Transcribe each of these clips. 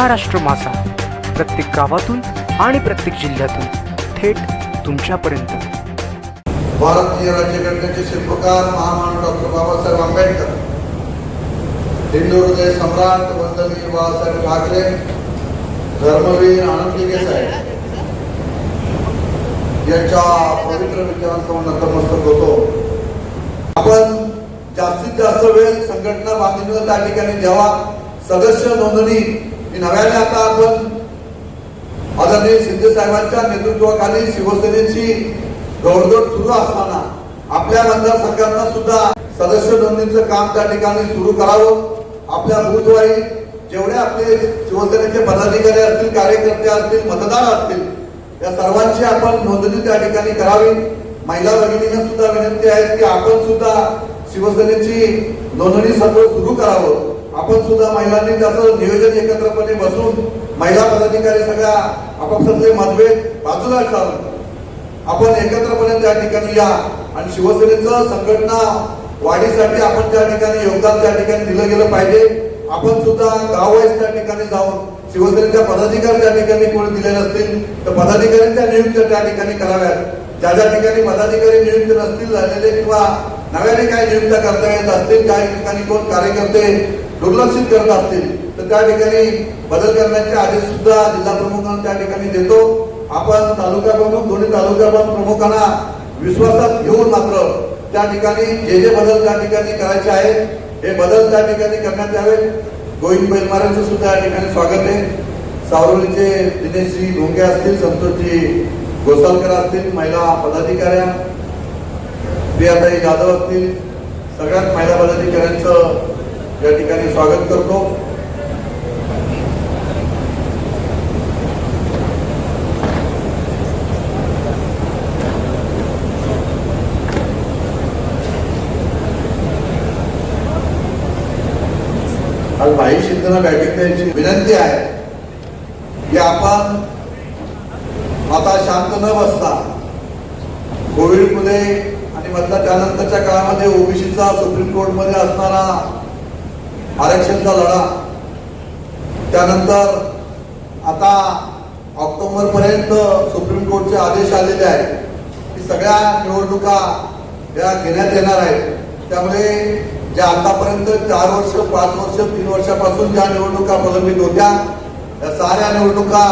महाराष्ट्र मासा प्रत्येक गावातून आणि प्रत्येक जिल्ह्यातून थेट तुमच्यापर्यंत. भारतीय राज्यघटनेचे शिल्पकार महामानव डॉक्टर बाबासाहेब आंबेडकर हिंदू हृदय सम्राट वंदनीय बाळासाहेब ठाकरे धर्मवीर आनंदी देसाई यांच्या पवित्र विचारांसमोर नतमस्तक होतो. आपण जास्तीत जास्त वेळ संघटना बांधणीवर त्या ठिकाणी द्यावा सदस्य नोंदणी की नव्याने आता आपण आदरणीय शिंदे साहेबांच्या नेतृत्वाखाली शिवसेनेची दौडदौड सुरू असताना आपल्या मतदारसंघांना सुद्धा सदस्य नोंदणीचं काम त्या ठिकाणी सुरू करावं. आपल्या बूथवारी जेवढे आपले शिवसेनेचे पदाधिकारी असतील कार्यकर्ते असतील मतदार असतील या सर्वांची आपण नोंदणी त्या ठिकाणी करावी. महिला भगिनींना सुद्धा विनंती आहे की आपण सुद्धा शिवसेनेची नोंदणी सत्र सुरू करावं. आपण सुद्धा महिलांनी त्याचं नियोजन एकत्रपणे बसून महिला पदाधिकारी सगळ्या आपापसातले मतभेद बाजूला ठेवावे आपण एकत्रपणे त्या ठिकाणी या. आणि शिवसेनेचं संघटना वाढीसाठी आपण त्या ठिकाणी योगदान त्या ठिकाणी दिलं गेलं पाहिजे. आपण सुद्धा गाववाईज त्या ठिकाणी जाऊन शिवसेनेच्या पदाधिकारी त्या ठिकाणी कोणी दिले नसतील तर पदाधिकाऱ्यांच्या नियुक्त्या त्या ठिकाणी कराव्यात. ज्या ज्या ठिकाणी पदाधिकारी नियुक्त नसतील झालेले किंवा नव्याने काही नियुक्त्या करता येत असतील काही ठिकाणी कोण कार्यकर्ते दुर्लक्षित करत असतील तर त्या ठिकाणी बदल करण्याचे आदेश सुद्धा जिल्हा प्रमुखांना त्या ठिकाणी देतो. आपण तालुका प्रमुख दोन्ही तालुका प्रमुखांना विश्वासात घेऊन मात्र त्या ठिकाणी जे जे बदल त्या ठिकाणी करायचे आहेत हे बदल त्या ठिकाणी करण्यात यावे गोविंद बैलमारांचं सुद्धा या ठिकाणी स्वागत आहे. सावरवलीचे दिनेशजी ढोंगे असतील संतोषजी गोसालकर असतील महिला पदाधिकाऱ्या प्रियाताई जाधव असतील सगळ्यात महिला पदाधिकाऱ्यांचं या ठिकाणी स्वागत करतो. आज भाई शिंदेना बैठक द्यायची विनंती आहे की आपण आता शांत न बसता कोविडमध्ये आणि मधल्या त्यानंतरच्या काळामध्ये ओबीसीचा सुप्रीम कोर्टमध्ये असणारा आरक्षणचा लढा. त्यानंतर आता ऑक्टोबर पर्यंत सुप्रीम कोर्टचे आदेश आलेले आहेत. की सगळ्या निवडणुका या घेण्यात येणार आहेत. त्यामुळे ज्या आतापर्यंत चार वर्ष पाच वर्ष तीन वर्षापासून ज्या निवडणुका प्रलंबित होत्या या साऱ्या निवडणुका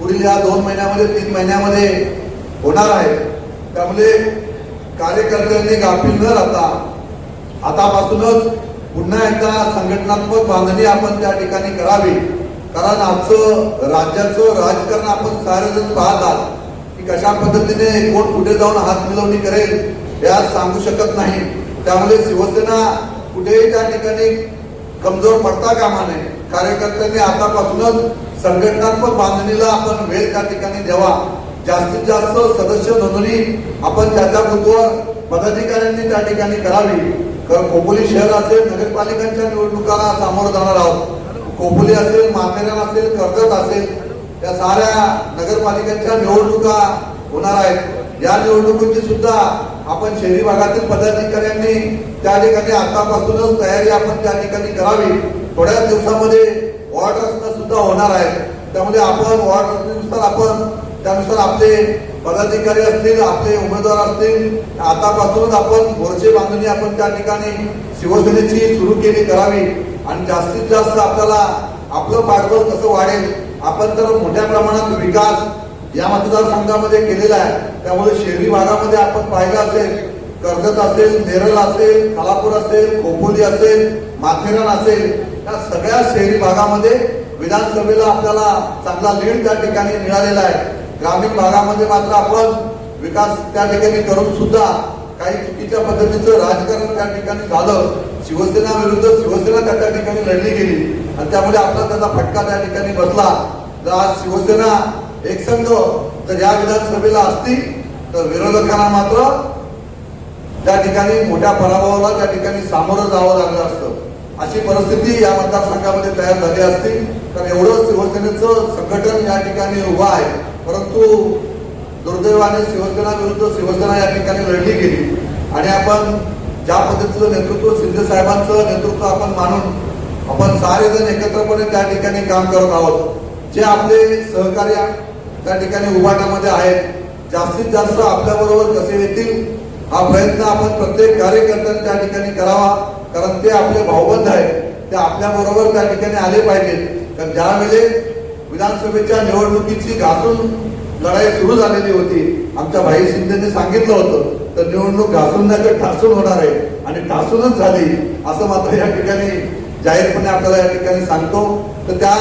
पुढील या दोन महिन्यामध्ये तीन महिन्यामध्ये होणार आहेत. त्यामुळे कार्यकर्त्यांनी गाफील न राहता आतापासूनच पुन्हा एकदा संघटनात्मक बांधणी आपण त्या ठिकाणी करावी. कारण आमचं राज्याचं राजकारण आपण सारेजण पाहतात की कशा पद्धतीने कोण कुठे जाऊन हात मिळवणी करेल यात सांगू शकत नाही. त्यामुळे शिवसेना कुठेही त्या ठिकाणी कमजोर पडता कामा नये. कार्यकर्त्यांनी आतापासूनच संघटनात्मक बांधणीला आपण वेळ त्या ठिकाणी द्यावा. जास्तीत जास्त सदस्य नोंदणी आपण त्या त्या पदाधिकाऱ्यांनी त्या ठिकाणी करावी. कारण खोपोली शहर असेल नगरपालिकांच्या निवडणुकाला सामोरं जाणार आहोत. खोपोली असेल माथेरान असेल कर्जत असेल या साऱ्या नगरपालिकांच्या निवडणुका होणार आहेत. या निवडणुकीची सुद्धा आपण शहरी भागातील पदाधिकाऱ्यांनी त्या ठिकाणी आतापासूनच तयारी आपण त्या ठिकाणी करावी. थोड्याच दिवसामध्ये वॉर्ड रचना सुद्धा होणार आहे. त्यामुळे आपण वॉर्ड रचनेनुसार आपण त्यानुसार आपले पदाधिकारी असतील आपले उमेदवार असतील आतापासूनच आपण मोर्चे बांधणी आपण त्या ठिकाणी शिवसेनेची सुरू केली करावी. आणि जास्तीत जास्त आपल्याला आपलं पाठबळ कसं वाढेल आपण तर मोठ्या प्रमाणात विकास या मतदारसंघामध्ये केलेला आहे. त्यामुळे शहरी भागामध्ये आपण पाहिलं असेल कर्जत असेल नेरल असेल खालापूर असेल खोपोली असेल माथेरान असेल या सगळ्या शहरी भागामध्ये विधानसभेला आपल्याला चांगला लीड त्या ठिकाणी मिळालेला आहे. ग्रामीण भागामध्ये मात्र आपण विकास त्या ठिकाणी करून सुद्धा काही चुकीच्या पद्धतीचं राजकारण त्या ठिकाणी झालं. शिवसेना विरुद्ध शिवसेना त्या ठिकाणी लढली गेली. आणि त्यामुळे आपला त्याचा फटका त्या ठिकाणी बसला. तर आज शिवसेना एकसंघ जर या विधानसभेला असती तर विरोधकांना मात्र त्या ठिकाणी मोठ्या पराभवाला त्या ठिकाणी सामोरं जावं लागलं असतं. अशी परिस्थिती या मतदारसंघामध्ये तयार झाली असती. तर एवढं शिवसेनेचं संघटन या ठिकाणी उभं आहे. परंतु दुर्दैवाने शिवसेना विरुद्ध शिवसेना या ठिकाणी लढली गेली. आणि आपण ज्या पद्धतीचं नेतृत्व शिंदे साहेबांचं नेतृत्व आपण मानून आपण सारेजण एकत्रपणे त्या ठिकाणी काम करत आहोत. जे आपले सहकार्य त्या ठिकाणी उभाटामध्ये आहेत जास्तीत जास्त आपल्या बरोबर कसे येतील हा प्रयत्न आपण प्रत्येक कार्यकर्त्यांनी त्या ठिकाणी करावा कारण ते आपले भाऊबंध आहेत ते आपल्या बरोबर त्या ठिकाणी आले पाहिजेत. कारण ज्यावेळेस विधानसभेच्या निवडणुकीची घासून लढाई सुरू झालेली होती. आमच्या भाई शिंदेने सांगितलं होतं तर निवडणूक घासून नाही तर ठासून होणार आहे. आणि ठासूनच झाली असं मात्र या ठिकाणी जाहीरपणे आपल्याला या ठिकाणी सांगतो. तर त्या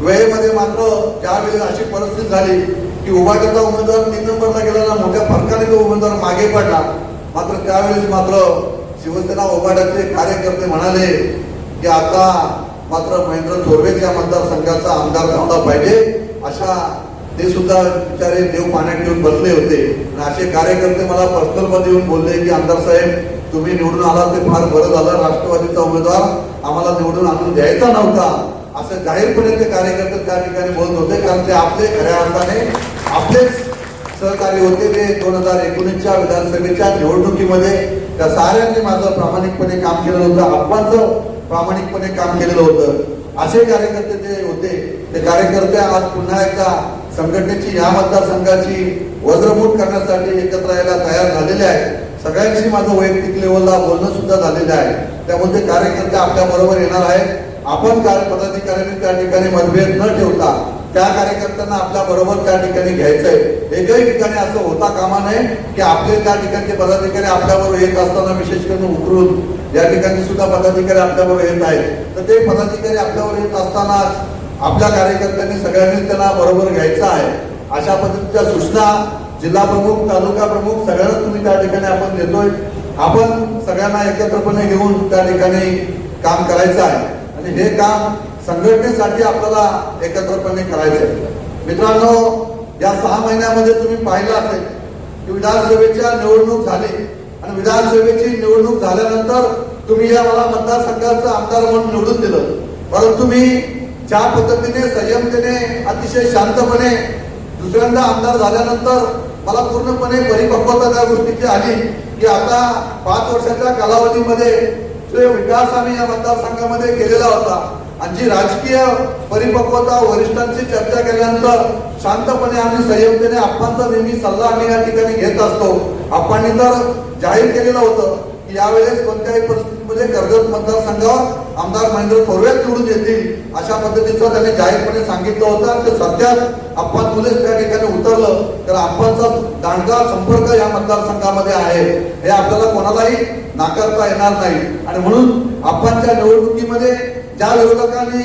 वेळेमध्ये मात्र ज्यावेळेस अशी परिस्थिती झाली की उभाट्याचा उमेदवार तीन नंबरला गेला मोठ्या फरकाने तो उमेदवार मागे पडला. मात्र त्यावेळेस मात्र शिवसेना उभाट्याचे कार्यकर्ते म्हणाले की आता मात्र महेंद्र थोरवेच या मतदारसंघाचा आमदार झाला पाहिजे. अशा ते सुद्धा बिचारे देव पाण्यात घेऊन बसले होते. आणि असे कार्यकर्ते मला पर्सनलमध्ये येऊन बोलले की आमदार साहेब तुम्ही निवडून आला ते फार बरं झालं. राष्ट्रवादीचा उमेदवार आम्हाला निवडून आणून द्यायचा नव्हता. असं जाहीरपणे ते कार्यकर्ते त्या ठिकाणी बोलत होते. कारण ते आपले खऱ्या अर्थाने आपलेच सहकारी होते. ते दोन हजार एकोणीसच्या विधानसभेच्या निवडणुकीमध्ये त्या साऱ्यांनी माझं प्रामाणिकपणे काम केलं होतं. आप्पांचं प्रामाणिकपणे काम केलेलं होतं. असे कार्यकर्ते जे होते ते कार्यकर्ते आज पुन्हा एकदा संघटनेची या मतदारसंघाची वज्रभूत करण्यासाठी एकत्र यायला तयार झालेले आहेत. सगळ्यांशी माझं वैयक्तिक लेवलला बोलणं सुद्धा झालेलं आहे. त्यामुळे ते कार्यकर्ते आपल्या बरोबर येणार आहेत. आपण कार्य पदाधिकाऱ्यांनी त्या ठिकाणी मतभेद न ठेवता त्या कार्यकर्त्यांना आपल्या बरोबर त्या ठिकाणी घ्यायचंय. एकही ठिकाणी असं होता कामा नये की आपले त्या ठिकाणचे पदाधिकारी आपल्याबरोबर येत असताना विशेष करून उतरून या ठिकाणी सुद्धा पदाधिकारी आपल्याबरोबर येत आहेत. तर ते पदाधिकारी आपल्यावर येत असताना आपल्या कार्यकर्त्यांनी सगळ्यांनी त्यांना बरोबर घ्यायचं आहे. अशा पद्धतीच्या सूचना जिल्हा प्रमुख तालुका प्रमुख सगळ्यांना तुम्ही त्या ठिकाणी आपण देतोय. आपण सगळ्यांना एकत्रपणे घेऊन त्या ठिकाणी काम करायचं आहे. आणि हे काम संघटनेसाठी आपल्याला एकत्रपणे करायचं आहे मित्रांनो या सहा महिन्यामध्ये तुम्ही पाहिलं असेल की विधानसभेच्या निवडणूक झाली आणि विधानसभेची निवडणूक झाल्यानंतर तुम्ही या मला मतदारसंघाचं आमदार म्हणून निवडून दिलं. परंतु मी ज्या पद्धतीने संयमतेने अतिशय शांतपणे दुसऱ्यांदा आमदार झाल्यानंतर मला पूर्णपणे परिपक्वता त्या गोष्टीची आली की आता पाच वर्षाच्या कालावधीमध्ये जो विकास आम्ही या मतदारसंघामध्ये केलेला होता आणि जी राजकीय परिपक्वता वरिष्ठांची चर्चा केल्यानंतर शांतपणे आम्ही संयमतेने आप्पांचा नेहमी सल्ला आम्ही या ठिकाणी घेत असतो. आप्पांनी तर जाहीर केलेलं होतं की यावेळेस कोणत्याही परिस्थितीमध्ये कर्जत मतदारसंघावर आमदार महेंद्र थोरवे निवडून येतील अशा पद्धतीचं त्यांनी जाहीरपणे सांगितलं होतं आणि ते सध्याच आप्पां मुलेच त्या ठिकाणी उतरलं. तर आप्पांचा दांडगा संपर्क या मतदारसंघामध्ये आहे. हे आपल्याला कोणालाही नाकारता येणार नाही. आणि म्हणून आप्पांच्या निवडणुकीमध्ये ज्या विरोधकांनी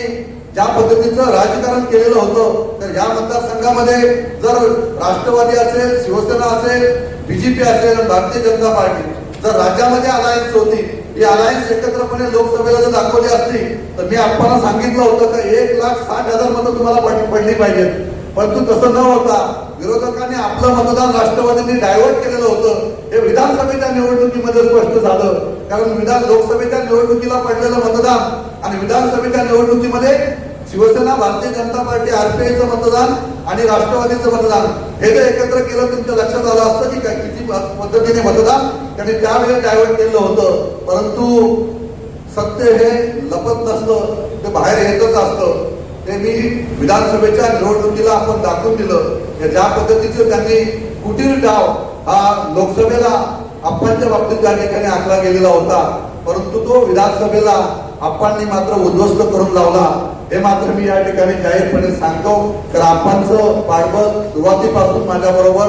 ज्या पद्धतीचं राजकारण केलेलं होतं तर या मतदारसंघामध्ये जर राष्ट्रवादी असेल शिवसेना असेल बीजेपी असेल भारतीय जनता पार्टी जर राज्यामध्ये अलायन्स होती ही अलायन्स एकत्रपणे लोकसभेला जर दाखवली असती तर मी आपल्याला सांगितलं होतं का एक लाख साठ हजार मतं तुम्हाला पडली पाहिजेत. परंतु तसं न होता विरोधकांनी आपलं मतदान राष्ट्रवादींनी डायव्हर्ट केलेलं होतं. हे विधानसभेच्या निवडणुकीमध्ये स्पष्ट झालं. कारण विधान लोकसभेच्या निवडणुकीला पडलेलं मतदान आणि विधानसभेच्या निवडणुकीमध्ये शिवसेना भारतीय जनता पार्टी आरपीआयचं मतदान आणि राष्ट्रवादीचं मतदान हे जर एकत्र केलं तुमच्या लक्षात आलं असतं की काय किती पद्धतीने मतदान त्यांनी त्यावेळेस डायव्हर्ट केलं होतं. परंतु सत्य हे लपत नसतं ते बाहेर येतच असतं. ते मी विधानसभेच्या निवडणुकीला आपण दाखवून दिलं. की ज्या पद्धतीचं त्यांनी कुटीर डाव हा लोकसभेला आप्पांच्या बाबतीत त्या ठिकाणी आखला गेलेला होता. परंतु तो विधानसभेला आप्पांनी मात्र उद्ध्वस्त करून लावला. हे मात्र मी या ठिकाणी जाहीरपणे सांगतो. तर आप्पांचं पाठबळ सुरुवातीपासून माझ्या बरोबर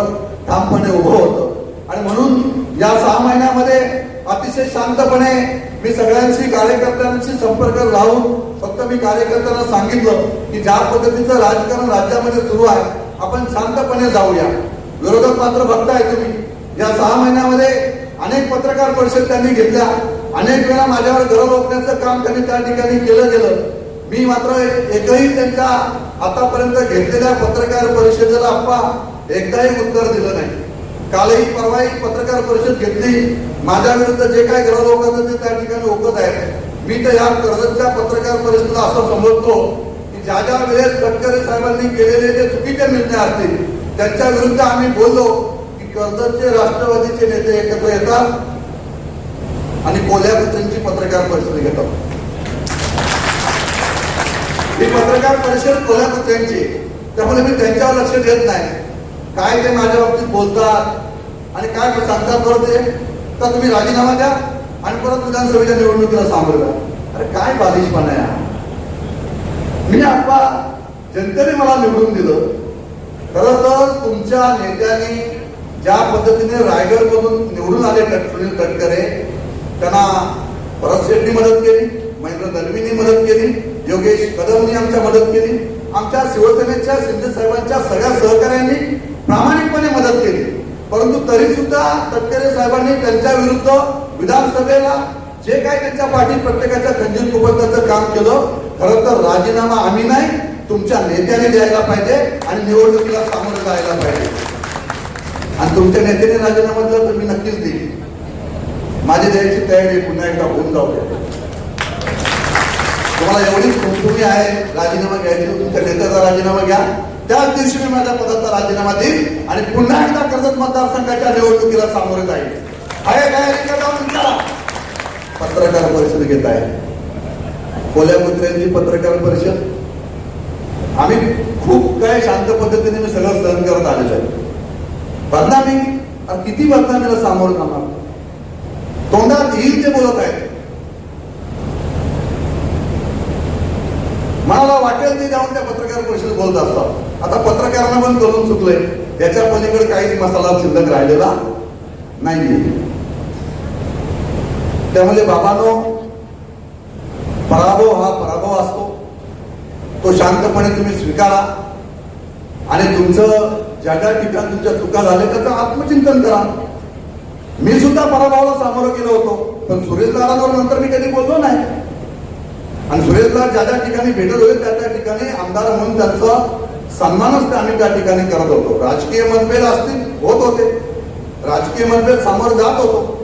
ठामपणे उभं होतं. आणि म्हणून या सहा महिन्यामध्ये अतिशय शांतपणे मी सगळ्यांशी कार्यकर्त्यांशी संपर्क राहून फक्त मी कार्यकर्त्यांना सांगितलं की ज्या पद्धतीचं राजकारण राज्यामध्ये सुरू आहे आपण शांतपणे जाऊया. विरोधक मात्र बघताय तुम्ही. या सहा महिन्यामध्ये अनेक पत्रकार परिषद त्यांनी घेतल्या. अनेक वेळा माझ्यावर गरज रोखण्याचं काम त्यांनी त्या ठिकाणी केलं गेलं. मी मात्र एकही त्यांच्या आतापर्यंत घेतलेल्या पत्रकार परिषदेला आप्पा एकदाही उत्तर दिलं नाही. कालही परवाही पत्रकार परिषद घेतली. माझ्या विरुद्ध जे काय ग्रह लोकांचं ते त्या ठिकाणी ओकत आहे. मी तर या कर्जतच्या पत्रकार परिषदेला असं समजतो की ज्या ज्या वेळेस गडकरी साहेबांनी केलेले जे चुकीचे निर्णय असतील त्यांच्या विरुद्ध आम्ही बोललो की कर्जतचे राष्ट्रवादीचे नेते एकत्र येतात आणि कोल्हापूरची पत्रकार परिषद घेतात. ही पत्रकार परिषद कोल्हापूरची त्यामुळे मी त्यांच्यावर लक्ष देत नाही. काय ते माझ्या बाबतीत बोलतात आणि काय सांगतात बरं ते? तर तुम्ही राजीनामा द्या. आणि परत विधानसभेच्या निवडणुकीला सामोरं अरे काय बालिशपणा आहे मी आपला जनतेने मला निवडून दिलं. खर तर तुमच्या नेत्यांनी ज्या पद्धतीने रायगड मधून निवडून आले सुनील तटकरे त्यांना भरत शेट्टी मदत केली महेंद्र दलवींनी मदत केली योगेश कदमनी आमच्या मदत केली आमच्या शिवसेनेच्या शिंदे साहेबांच्या सगळ्या सहकाऱ्यांनी प्रामाणिकपणे मदत केली. परंतु तरी सुद्धा तटकरे साहेबांनी त्यांच्या विरुद्ध विधानसभेला जे काही त्यांच्या पाठी प्रत्येकाच्या खंजीर कुपंताचं काम केलं खरं तर राजीनामा आम्ही नाही तुमच्या नेत्याने द्यायला पाहिजे आणि निवडणुकीला सामोरं जायला पाहिजे. आणि तुमच्या नेत्याने राजीनामा दिला तर मी नक्कीच देईन. माझी द्यायची तयारी पुन्हा एकदा होऊन जाऊ द्या. तुम्हाला एवढी तुम्ही आहे राजीनामा घ्यायची तुमच्या नेत्याचा राजीनामा घ्या. त्याच दिवशी मी माझ्या पदाचा राजीनामा देईन आणि पुन्हा एकदा कर्जत मतदारसंघाच्या निवडणुकीला सामोरे जाईल आहे काय विचारा. पत्रकार परिषद घेत आहे. कोल्हापुत्र्यांची पत्रकार परिषद. आम्ही खूप काय शांत पद्धतीने मी सगळं सहन करत आलेलो आहे. बदनामी किती बदनामीला सामोरं जाणार? तोंडात येईल ते बोलत आहेत. मला वाटेल ते जाऊन त्या पत्रकार परिषदेत बोलत असतात. आता पत्रकारांना पण करून चुकलंय. त्याच्या पलीकडे काहीच मसाला शिल्लक राहिलेला नाही त्यामध्ये बाबानो पराभव हा पराभव असतो. तो शांतपणे तुम्ही स्वीकारा. आणि तुमचं ज्या ज्या ठिकाणी तुमच्या चुका झाल्या त्याचं आत्मचिंतन करा. मी सुद्धा पराभवाला सामोरं गेलो होतो पण सुरेश दादांवर नंतर मी कधी बोललो नाही. आणि सुरेशला ज्या ज्या ठिकाणी भेटत होते त्या त्या ठिकाणी आमदार म्हणून त्यांचा सन्मानच ते आम्ही त्या ठिकाणी करत होतो. राजकीय मतभेद असतील होत होते. राजकीय मतभेद सामोर जात होतो.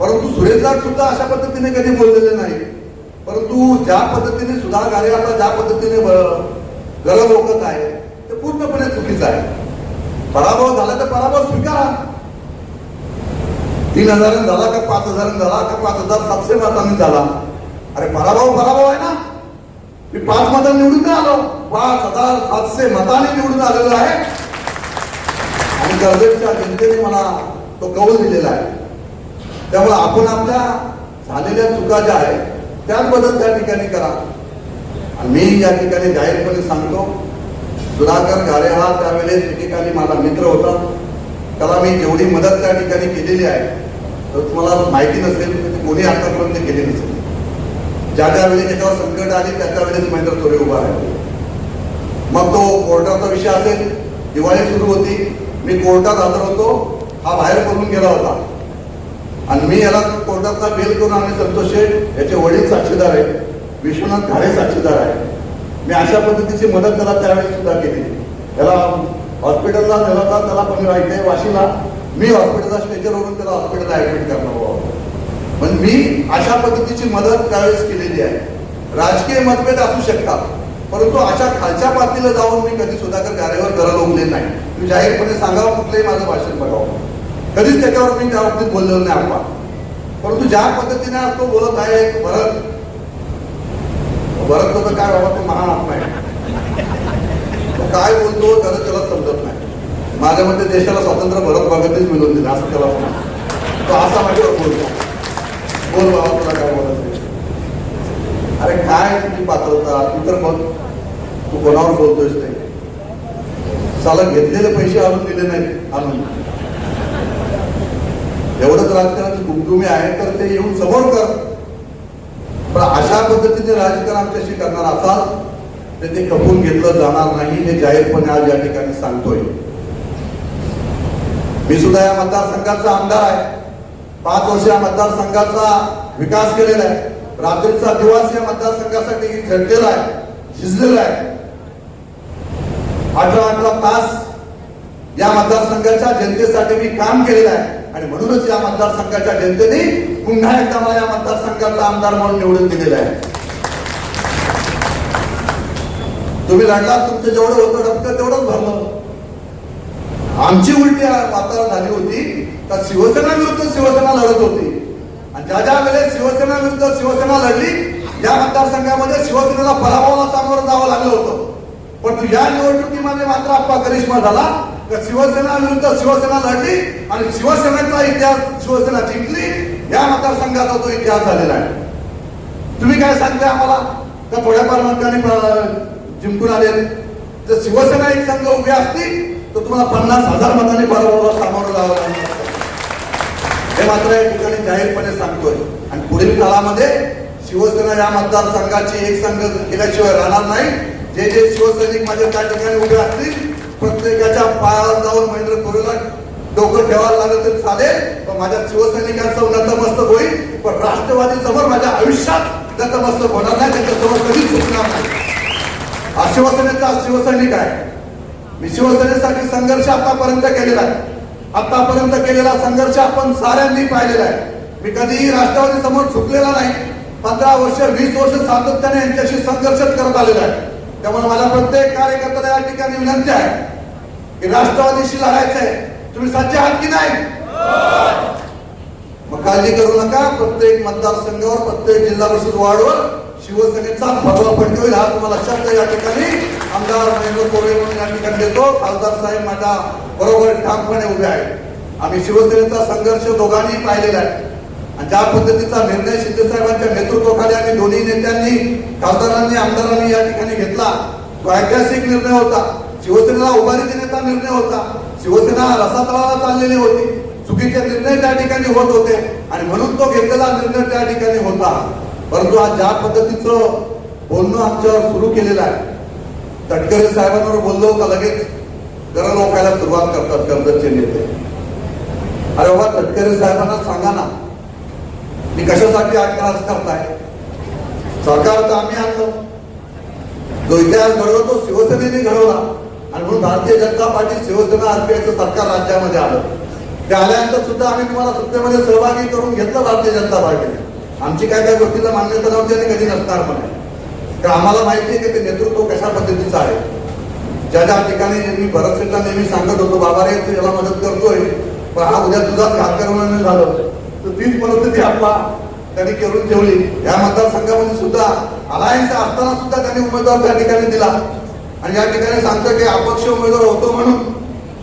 परंतु सुरेशदार सुद्धा अशा पद्धतीने कधी बोललेले नाही. परंतु ज्या पद्धतीने सुधार कार्य आता ज्या पद्धतीने गरज ओकत आहे ते पूर्णपणे चुकीचं आहे. पराभव झाला तर पराभव स्वीकारा. तीन हजारांनी झाला का पाच हजार झाला का पाच हजार सातशे मतांनी झाला. अरे पराभव पराभव आहे ना. मी पाच मतांनी निवडून नाही आलो. पाच हजार सातशे मतांनी निवडून आलेलो आहे. आणि कर्जतच्या जनतेने मला तो कौल दिलेला आहे. त्यामुळे आपण आपल्या झालेल्या चुका ज्या आहेत त्याच बदल त्या ठिकाणी करा. आणि मी या ठिकाणी जाहीरपणे सांगतो सुधाकर घारे हा त्यावेळेस ठिकाणी माझा मित्र होता. त्याला मी जेवढी मदत त्या ठिकाणी केलेली आहे तर तुम्हाला माहिती नसेल कोणी आतापर्यंत केली नसेल. ज्या ज्या वेळी त्याच्यावर संकट आली त्या त्या वेळेस महेंद्र तोरे उभा आहे मग तो कोर्टाचा विषय असेल दिवाळी सुरू होती. मी कोर्टात हजर होतो हा बाहेर पडून गेला होता. आणि मी याला कोर्टातला बेल करून आणि संतोष शेठ याचे वडील साक्षीदार आहेत. विश्वनाथ घाडे साक्षीदार आहे मी अशा पद्धतीची मदत त्याला त्यावेळेस सुद्धा केली. त्याला हॉस्पिटलला नेला होता त्याला पण राहायचंय वाशीला मी हॉस्पिटलला स्टेजरवरून त्याला हॉस्पिटलला ऍडमिट करणार बाबा पण मी अशा पद्धतीची मदत त्यावेळेस केलेली आहे. राजकीय मतभेद असू शकतात परंतु अशा खालच्या पातळीला जाऊन मी कधी सुधाकर गारेवर गरज ओकले नाही. मी जाहीरपणे सांगावं कुठलंही माझं भाषण बघावं कधीच त्याच्यावर मी त्या बाबतीत बोललेलो नाही आपण. परंतु ज्या पद्धतीने आज तो बोलत आहे भरत. भरत तर काय बाबा तो महान आत्मा आहे तो काय बोलतो त्याला त्याला समजत नाही. माझ्या मते देशाला स्वातंत्र्य भरत भागातच मिळवून दिलं असं त्याला तो असा माझ्यावर बोलतो. बोल बाबा तुला काय बोलत अरे काय तुम्ही पात्रता तू तर मग तू कोणावर बोलतोयस नाही साला घेतलेले पैसे आणून दिले नाहीत आणून. एवढंच राजकारणाची गुमगुमी आहे तर ते येऊन समोर कर. पण अशा पद्धतीने राजकारण आमच्याशी करणार असाल तर ते खपून घेतलं जाणार नाही हे जाहीरपणे आज या ठिकाणी सांगतोय. मी सुद्धा या मतदारसंघाचा आमदार आहे. पाच वर्ष या मतदारसंघाचा विकास केलेला आहे. रात्रीचा दिवस या मतदारसंघासाठी झटलेला आहे झिजलेला आहे. अठरा अठरा तास या मतदारसंघाच्या जनतेसाठी मी काम केलेलं आहे. आणि म्हणूनच या मतदारसंघाच्या जनतेने पुन्हा एकदा मला या मतदारसंघाचा आमदार म्हणून निवडून दिलेला आहे. तुम्ही लढलात तुमचं जेवढं होतं डबकं तेवढंच भरलं. आमची उलटी वातावरण झाली होती तर शिवसेना विरुद्ध शिवसेना लढत होती. आणि ज्या ज्या वेळेस शिवसेना विरुद्ध शिवसेना लढली या मतदारसंघामध्ये शिवसेनेला पराभवाला सामोरं जावं लागलं होतं. पण या निवडणुकीमध्ये मात्र आप्पा करिश्मा झाला. शिवसेना विरुद्ध शिवसेना लढली आणि शिवसेनेचा इतिहास शिवसेना जिंकली या मतदारसंघाचा तो इतिहास झालेला आहे. तुम्ही काय सांगताय आम्हाला? का थोड्याफार मतांनी जिंकून आले. जर शिवसेना एक संघ उभी असती तर तुम्हाला पन्नास हजार मतांनी बरोबर सामोरं जावं लागलं हे मात्र या ठिकाणी जाहीरपणे सांगतोय. आणि पुढील काळामध्ये शिवसेना या मतदारसंघाची एक संघ केल्याशिवाय राहणार नाही. जे जे शिवसैनिक माझ्या त्या ठिकाणी उभे असतील प्रत्येकाच्या पायावर जाऊन महेंद्र कोरेला डोकं ठेवायला लागलं तरी चालेल. पण माझ्या शिवसैनिकांचं नतमस्तक होईल. पण राष्ट्रवादी समोर माझ्या आयुष्यात नतमस्तक होणार नाही त्याच्यासमोर कधीच चुकणार नाही. हा शिवसेनेचा शिवसैनिक आहे. मी शिवसेनेसाठी संघर्ष आतापर्यंत केलेला आहे. आतापर्यंत केलेला संघर्ष आपण साऱ्यांनी पाहिलेला आहे. मी कधीही राष्ट्रवादी समोर झुकलेला नाही. पंधरा वर्ष वीस वर्ष सातत्याने यांच्याशी संघर्षच करत आलेला आहे. त्यामुळे मला प्रत्येक कार्यकर्त्याला या ठिकाणी विनंती आहे. की राष्ट्रवादीशी लढायचं आहे तुम्ही सज्ज आहात की नाही? मग काळजी करू नका. प्रत्येक मतदारसंघावर प्रत्येक जिल्हा परिषद वार्डवर शिवसेनेचा भगवा होईल हा तुम्हाला शब्द या ठिकाणी आमदार महेंद्र कोरे म्हणून या ठिकाणी देतो. खासदार साहेब माझ्या बरोबर ठामपणे उभे आहेत. आम्ही शिवसेनेचा संघर्ष दोघांनी पाहिलेला आहे. आणि ज्या पद्धतीचा निर्णय शिंदे साहेबांच्या नेतृत्वाखाली आम्ही दोन्ही नेत्यांनी खासदारांनी आमदारांनी या ठिकाणी घेतला तो ऐतिहासिक निर्णय होता. शिवसेनेला उभारी देण्याचा निर्णय होता. शिवसेना रसातळाला चाललेली होती. चुकीचे निर्णय त्या ठिकाणी होत होते. आणि म्हणून तो घेतलेला निर्णय त्या ठिकाणी होता. परंतु आज ज्या पद्धतीचं बोलणं आमच्यावर सुरू केलेलं आहे तटकरे साहेबांवर बोललो का लगेच. गरज ओकायला सुरुवात करतात कर्जतचे नेते. अरे बाबा तटकरे साहेबांना सांगा ना. मी कशासाठी अट्टहास करताय? सरकार तर आम्ही आणलं. जो इतिहास घडवतो तो शिवसेनेने घडवला. आणि म्हणून भारतीय जनता पार्टी शिवसेना आरपीआयचं सरकार राज्यामध्ये आलं. ते आल्यानंतर सुद्धा आम्ही तुम्हाला सत्तेमध्ये सहभागी करून घेतलं भारतीय जनता पार्टीने. आमची काय काय गोष्टीला मान्यता नव्हती आणि कधी नसणार म्हणे. तर आम्हाला माहिती आहे की ते नेतृत्व कशा पद्धतीचं आहे. ज्या ज्या ठिकाणी मी भरत नेहमी सांगत होतो बाबा रे तू याला मदत करतोय पण हा उद्या तुझाच घात झालं. तर तीच परिस्थिती आपला त्यांनी करून ठेवली. या मतदारसंघामध्ये सुद्धा अलायन्स असताना सुद्धा त्यांनी उमेदवार त्या ठिकाणी दिला. आणि या ठिकाणी सांगतो की अपक्ष उमेदवार होतो म्हणून.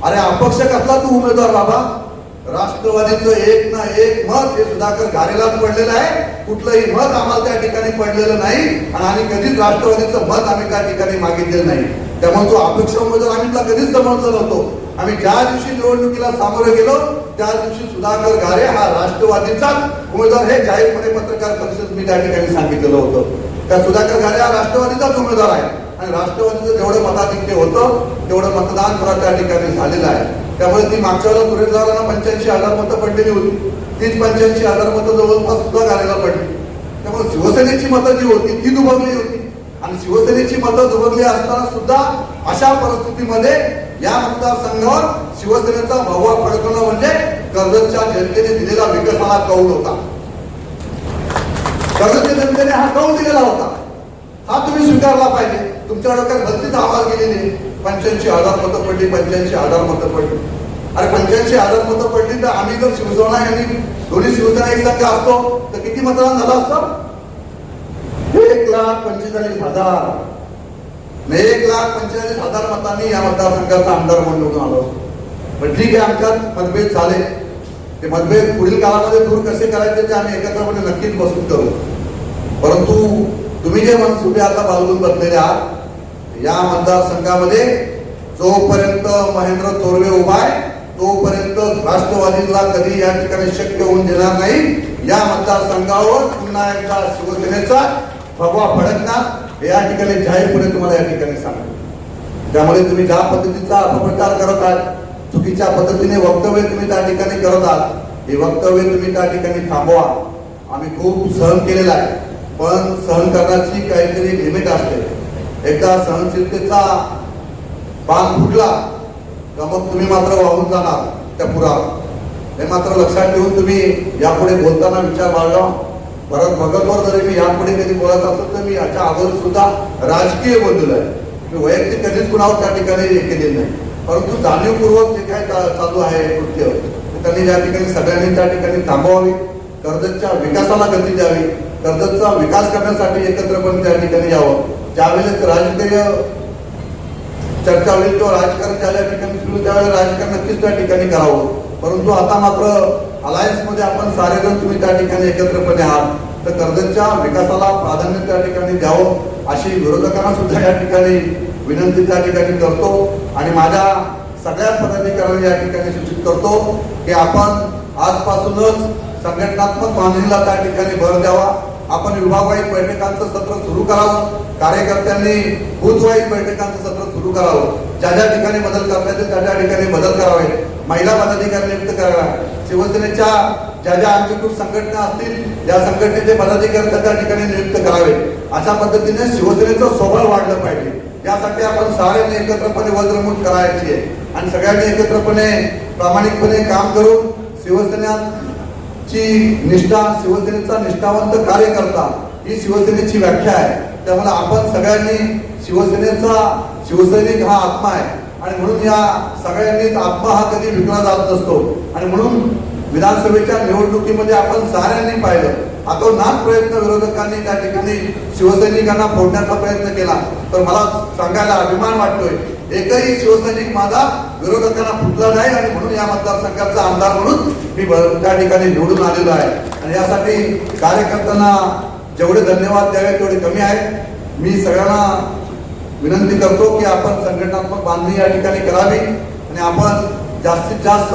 अरे अपक्ष कसला तू उमेदवार बाबा? राष्ट्रवादीचं एक ना एक मत हे सुधाकर घारेलाच पडलेलं आहे. कुठलंही मत आम्हाला त्या ठिकाणी पडलेलं नाही. आणि आम्ही कधीच राष्ट्रवादीचं मत आम्ही त्या ठिकाणी मागितलेलं नाही. त्यामुळे तो अपेक्ष उमेदवार आम्ही तुला कधीच समजलं नव्हतो. आम्ही ज्या दिवशी निवडणुकीला सामोरे गेलो त्या दिवशी सुधाकर घारे हा राष्ट्रवादीचाच उमेदवार हे जाहीरपणे पत्रकार परिषद मी त्या ठिकाणी सांगितलेलं होतं. त्या सुधाकर घारे हा राष्ट्रवादीचाच उमेदवार आहे. आणि राष्ट्रवादीचं जेवढं मताधिक्य होतं तेवढं मतदान मला त्या ठिकाणी झालेलं आहे. त्यामुळे ती मागच्या वेळेला सुरेश पंच्याऐंशी हजार मतं पडलेली होती. तीच पंच्याऐंशी हजार मतं जवळपास सुद्धा घालायला पडली. त्यामुळे शिवसेनेची मतं जी होती ती दुभगली होती. आणि शिवसेनेची मतं दुभगली असताना सुद्धा अशा परिस्थितीमध्ये या मतदारसंघावर शिवसेनेचा भगवा फडकवणं म्हणजे कर्जतच्या जनतेने दिलेला विकासाला कौल होता. कर्जतच्या जनतेने हा कौल दिलेला होता. हा तुम्ही स्वीकारला पाहिजे. तुमच्या डोक्यात भलतीच आवाज गेलेली पंच्याऐंशी हजार मतं पडली पंच्याऐंशी हजार मतं पडली. अरे पंच्याऐंशी हजार मतं पडली तर आम्ही जर शिवसेना यांनी दोन्ही शिवसेना एक असतो तर किती मतदान झालं असतं? एक लाख पंचेचाळीस हजार. नाही एक लाख पंचेचाळीस हजार मतांनी या मतदारसंघाचा आमदार म्हणून निवडून आलो असतो. पण ठीक आहे आमच्यात मतभेद झाले. ते मतभेद पुढील काळामध्ये दूर कसे करायचे ते आम्ही एकत्रपणे नक्कीच बसून करू. परंतु तुम्ही जे मनसुबे आता बालगून बसलेले आहात या मतदारसंघामध्ये जोपर्यंत महेंद्र तोरवे उभा आहे तोपर्यंत राष्ट्रवादीला कधी या ठिकाणी शक्य होऊन देणार नाही. या मतदारसंघावर पुन्हा एकदा शिवसेनेचा भगवा फडकणार हे या ठिकाणी जाहीरपणे तुम्हाला या ठिकाणी सांगतो. त्यामुळे तुम्ही ज्या पद्धतीचा अपप्रचार करत आहात चुकीच्या पद्धतीने वक्तव्य तुम्ही त्या ठिकाणी करत आहात हे वक्तव्य तुम्ही त्या ठिकाणी थांबवा. आम्ही खूप सहन केलेला आहे पण सहन करण्याची काहीतरी लिमिट असते. एकदा सहनशीलतेचा बांध फुटला का मग तुम्ही मात्र वाहून जाणार त्या पुरावर. हे मात्र लक्षात ठेवून तुम्ही यापुढे बोलताना विचार बाळगा. परत भगतवर जरी मी यापुढे कधी बोलत असेल तर मी याच्या अगोदर सुद्धा राजकीय बोललेलो आहे. मी वैयक्तिक कधीच कुणावर त्या ठिकाणी हे केलेलं नाही. परंतु जाणीवपूर्वक जे काय चा- चालू आहे कृत्य त्यांनी या ठिकाणी सगळ्यांनी त्या ठिकाणी थांबवावी कर्जतच्या विकासाला गती द्यावी कर्जतचा विकास करण्यासाठी एकत्रपणे त्या ठिकाणी यावं. ज्यावेळेस राजकीय चर्चा होईल किंवा राजकारण ज्या ठिकाणी सुरू त्यावेळेला राजकारण नक्कीच त्या ठिकाणी करावं. परंतु आता मात्र अलायन्समध्ये आपण सारेजण तुम्ही त्या ठिकाणी एकत्रपणे आहात. तर कर्जतच्या विकासाला प्राधान्य त्या ठिकाणी द्यावं अशी विरोधकांना सुद्धा या ठिकाणी विनंती त्या ठिकाणी करतो. आणि माझ्या सगळ्या पदाधिकाऱ्यांना या ठिकाणी सूचित करतो की आपण आजपासूनच संघटनात्मक बांधणीला त्या ठिकाणी भर द्यावा. आपण विभागवाईज बैठकांचं सत्र सुरू करावं. कार्यकर्त्यांनी बूथवाईज बैठकांचं सत्र सुरू करावं. ज्या ज्या ठिकाणी बदल करण्यात येईल त्या त्या ठिकाणी बदल करावे. महिला पदाधिकारी नियुक्त कराव्या. शिवसेनेच्या ज्या ज्या अंगीकृत संघटना असतील त्या संघटनेचे पदाधिकारी त्या त्या ठिकाणी नियुक्त करावे. अशा पद्धतीने शिवसेनेचं स्वबळ वाढलं पाहिजे. यासाठी आपण साऱ्यांनी एकत्रपणे वज्रमूठ करायची आहे. आणि सगळ्यांनी एकत्रपणे प्रामाणिकपणे काम करून शिवसेना ची निष्ठा शिवसेनेचा निष्ठावंत कार्यकर्ता ही शिवसेनेची व्याख्या आहे. त्यामुळे आपण सगळ्यांनी शिवसेनेचा शिवसैनिक हा आत्मा आहे. आणि म्हणून या सगळ्यांनीच आत्मा हा कधी विकला जात नसतो. आणि म्हणून विधानसभेच्या निवडणुकीमध्ये आपण साऱ्यांनी पाहिलं. नाथ प्रयत्न विरोधकांनी त्या ठिकाणी शिवसैनिकांना फोडण्याचा प्रयत्न केला. तर मला सांगायला अभिमान वाटतोय एकही शिवसैनिक माझा विरोधकांना फुटला नाही आणि म्हणून या मतदारसंघाचा आमदार म्हणून मी त्या ठिकाणी निवडून आलेलो आहे. आणि यासाठी कार्यकर्त्यांना जेवढे धन्यवाद द्यावे तेवढे कमी आहेत. मी सगळ्यांना विनंती करतो की आपण संघटनात्मक बांधणी या ठिकाणी करावी आणि आपण जास्तीत जास्त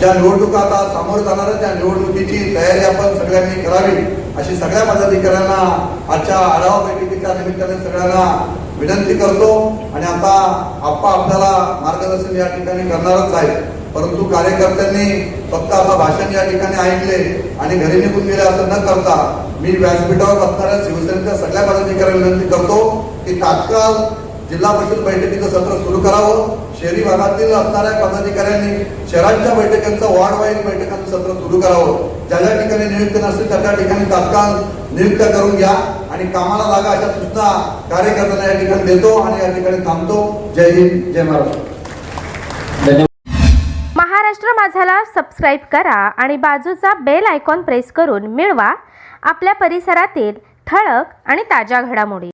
ज्या निवडणुका आता सामोरं जाणार त्या निवडणुकीची तयारी आपण सगळ्यांनी करावी अशी सगळ्या पदाधिकाऱ्यांना आजच्या आढावा बैठकीच्या निमित्ताने सगळ्यांना विनंती करतो आणि आता आप्पा आपल्याला मार्गदर्शन या ठिकाणी करणारच आहे परंतु कार्यकर्त्यांनी फक्त आता भाषण या ठिकाणी ऐकले आणि घरी निघून गेले असं न करता मी व्यासपीठावर बसणाऱ्या शिवसेनेच्या सगळ्या पदाधिकाऱ्यांना विनंती करतो की तात्काळ जिल्हा परिषद बैठकीचं सत्र सुरू करावं. शहरी भागातील असणाऱ्या पदाधिकाऱ्यांनी शहरांच्या बैठकांचं वॉर्ड वाईज बैठकांचं सत्र सुरू करावं. ज्या ज्या ठिकाणी नियुक्त नसतील त्या त्या ठिकाणी तात्काळ नियुक्त करून घ्या. आणि कामाला लागा अशा सूचना कार्यकर्त्यांना या ठिकाणी देतो आणि या ठिकाणी थांबतो. जय हिंद जय महाराष्ट्र. महाराष्ट्र माझाला सबस्क्राईब करा आणि बाजूचा बेल आयकॉन प्रेस करून मिळवा. आपल्या परिसरातील ठळक आणि ताज्या घडामोडी.